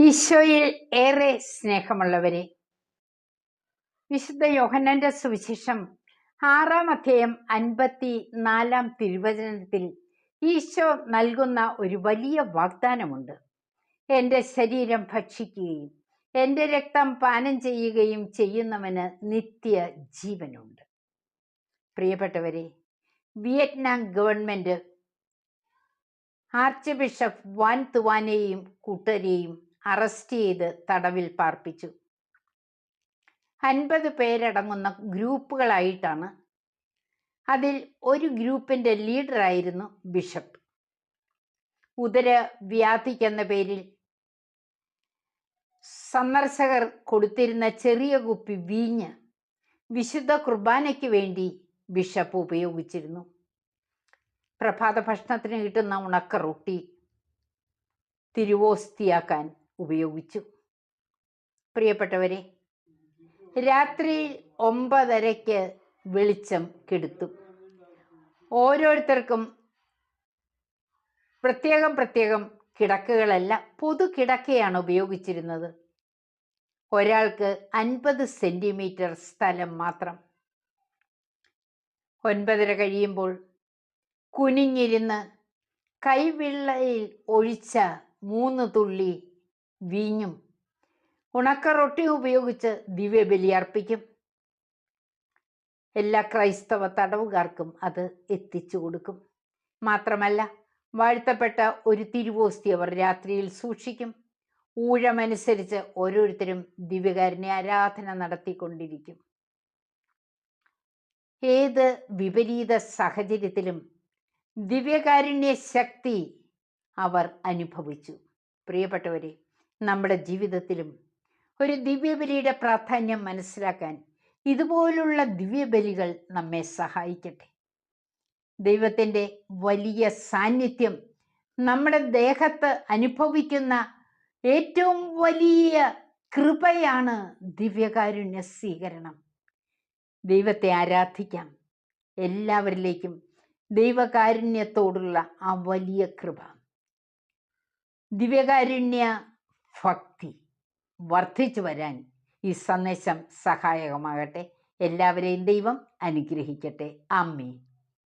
ഈശോയിൽ ഏറെ സ്നേഹമുള്ളവരെ വിശുദ്ധ യോഹന്നന്റെ സുവിശേഷം ആറാം അധ്യായം അൻപത്തി നാലാം തിരുവചനത്തിൽ ഈശോ നൽകുന്ന ഒരു വലിയ വാഗ്ദാനമുണ്ട്. എന്റെ ശരീരം ഭക്ഷിക്കുകയും എന്റെ രക്തം പാനം ചെയ്യുകയും ചെയ്യുന്നവന് നിത്യ ജീവനുണ്ട്. പ്രിയപ്പെട്ടവരെ Vietnam government archbishop Van തുവാനെയും കൂട്ടരെയും അറസ്റ്റ് ചെയ്ത് തടവിൽ പാർപ്പിച്ചു. അൻപത് പേരടങ്ങുന്ന ഗ്രൂപ്പുകളായിട്ടാണ് അതിൽ ഒരു ഗ്രൂപ്പിന്റെ ലീഡറായിരുന്നു ബിഷപ്പ്. ഉദര ഉദരവ്യാധിക്കെന്ന പേരിൽ സന്ദർശകർ കൊടുത്തിരുന്ന ചെറിയ കുപ്പി വീഞ്ഞ് വിശുദ്ധ കുർബാനയ്ക്ക് വേണ്ടി ബിഷപ്പ് ഉപയോഗിച്ചിരുന്നു. പ്രഭാത ഭക്ഷണത്തിന് കിട്ടുന്ന ഉണക്ക റൊട്ടി തിരുവോസ്തിയാക്കാൻ ഉപയോഗിച്ചു. പ്രിയപ്പെട്ടവരെ രാത്രിയിൽ ഒമ്പതരയ്ക്ക് വെളിച്ചം കെടുത്തു. ഓരോരുത്തർക്കും പ്രത്യേകം പ്രത്യേകം കിടക്കുകളല്ല പൊതു കിടക്കയാണ് ഉപയോഗിച്ചിരുന്നത്. ഒരാൾക്ക് അൻപത് സെന്റിമീറ്റർ സ്ഥലം മാത്രം. ഒൻപതര കഴിയുമ്പോൾ കുനിഞ്ഞിരുന്ന് കൈവിള്ളയിൽ ഒഴിച്ച മൂന്ന് തുള്ളി വീഞ്ഞും. ഉണക്ക റൊട്ടിയും ഉപയോഗിച്ച് ദിവ്യബലി അർപ്പിക്കും. എല്ലാ ക്രൈസ്തവ തടവുകാർക്കും അത് എത്തിച്ചു കൊടുക്കും. മാത്രമല്ല വാഴ്ത്തപ്പെട്ട ഒരു തിരുവോസ്തി അവർ രാത്രിയിൽ സൂക്ഷിക്കും. ഊഴമനുസരിച്ച് ഓരോരുത്തരും ദിവ്യകാരനെ ആരാധന നടത്തിക്കൊണ്ടിരിക്കും. ഏത് വിപരീത സാഹചര്യത്തിലും ദിവ്യകാരുണ്യ ശക്തി അവർ അനുഭവിച്ചു. പ്രിയപ്പെട്ടവരെ നമ്മുടെ ജീവിതത്തിലും. ഒരു ദിവ്യബലിയുടെ പ്രാധാന്യം മനസ്സിലാക്കാൻ ഇതുപോലുള്ള ദിവ്യബലികൾ നമ്മെ സഹായിക്കട്ടെ. ദൈവത്തിന്റെ വലിയ സാന്നിധ്യം നമ്മുടെ ദേഹത്ത് അനുഭവിക്കുന്ന ഏറ്റവും വലിയ കൃപയാണ് ദിവ്യകാരുണ്യ സ്വീകരണം. ദൈവത്തെ ആരാധിക്കാം. എല്ലാവരിലേക്കും ദൈവകാരുണ്യത്തോടുള്ള ആ വലിയ കൃപ. ദിവ്യകാരുണ്യ ഭക്തി വർദ്ധിച്ചു വരാൻ ഈ സന്ദേശം സഹായകമാകട്ടെ. എല്ലാവരെയും ദൈവം അനുഗ്രഹിക്കട്ടെ. അമ്മേ